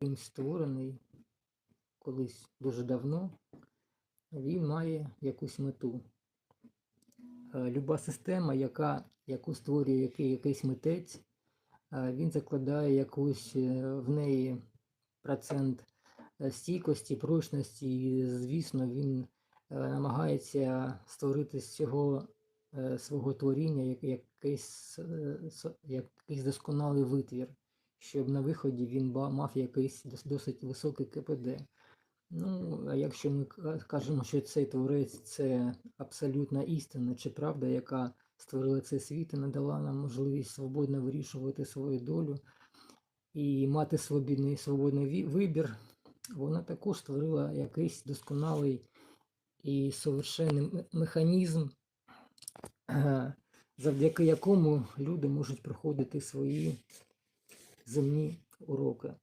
кимсь створений колись дуже давно, він має якусь мету. Е, Люба система, яка, яку створює який, якийсь митець, е, він закладає якусь е, в неї процент стійкості, прочності, і, звісно, він намагається створити з цього свого творіння як- якийсь, якийсь досконалий витвір, щоб на виході він мав якийсь досить високий КПД. Ну, а якщо ми кажемо, що цей творець це абсолютна істина чи правда, яка створила цей світ і надала нам можливість свободно вирішувати свою долю і мати свобідний свободний вибір, вона також створила якийсь досконалий і совершенний механізм, е, завдяки якому люди можуть проходити свої земні уроки.